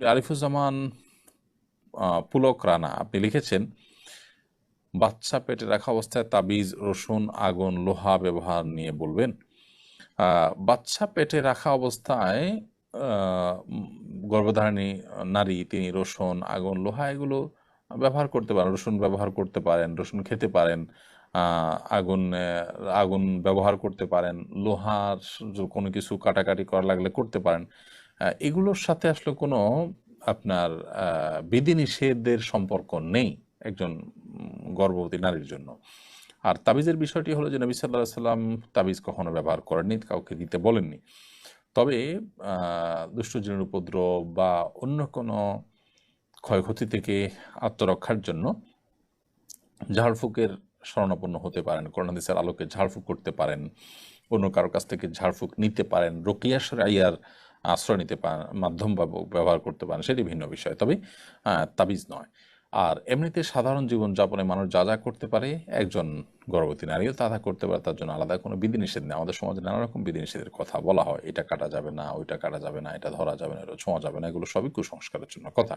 আরিফুজ্জামান পুলক রানা, আপনি লিখেছেন, বাচ্চা পেটে রাখা অবস্থায় তাবিজ, রসুন, আগুন, লোহা ব্যবহার নিয়ে বলবেন। বাচ্চা পেটে রাখা অবস্থায় গর্ভধারণী নারী, তিনি রসুন, আগুন, লোহা এগুলো ব্যবহার করতে পারেন, রসুন ব্যবহার করতে পারেন, রসুন খেতে পারেন আগুন আগুন ব্যবহার করতে পারেন, লোহার কোনো কিছু কাটাকাটি করা লাগলে করতে পারেন। এগুলোর সাথে আসলে কোনো আপনার বিধিনিষেধের সম্পর্ক নেই একজন গর্ভবতী নারীর জন্য। আর তাবিজের বিষয়টি হলো যে নবী সাল্লাহ সাল্লাম তাবিজ কখনো ব্যবহার করেননি, কাউকে দিতে বলেননি। তবে দুষ্টজনের উপদ্রব বা অন্য কোনো ক্ষয়ক্ষতি থেকে আত্মরক্ষার জন্য ঝাড়ফুঁকের শরণাপন্ন হতে পারেন করোনাদিসের আলোকে ঝাড়ফুঁক করতে পারেন, অন্য কারও কাছ থেকে ঝাড়ফুঁক নিতে পারেন। রোকিয়া আইয়ার আশ্রয় নিতে পারেন মাধ্যম ব্যবহার করতে পারেন, সেটি ভিন্ন বিষয়। তবে তাবিজ নয়। আর এমনিতে সাধারণ জীবনযাপনে মানুষ যা যা করতে পারে, একজন গর্ভবতী নারীও তা তা করতে পারে, তার জন্য আলাদা কোনো বিধিনিষেধ নেই। আমাদের সমাজে নানা রকম বিধিনিষেধের কথা বলা হয়, এটা কাটা যাবে না, ওইটা কাটা যাবে না, এটা ধরা যাবে না, এটা ছোঁয়া যাবে না, এগুলো সবই কুসংস্কারের জন্য কথা।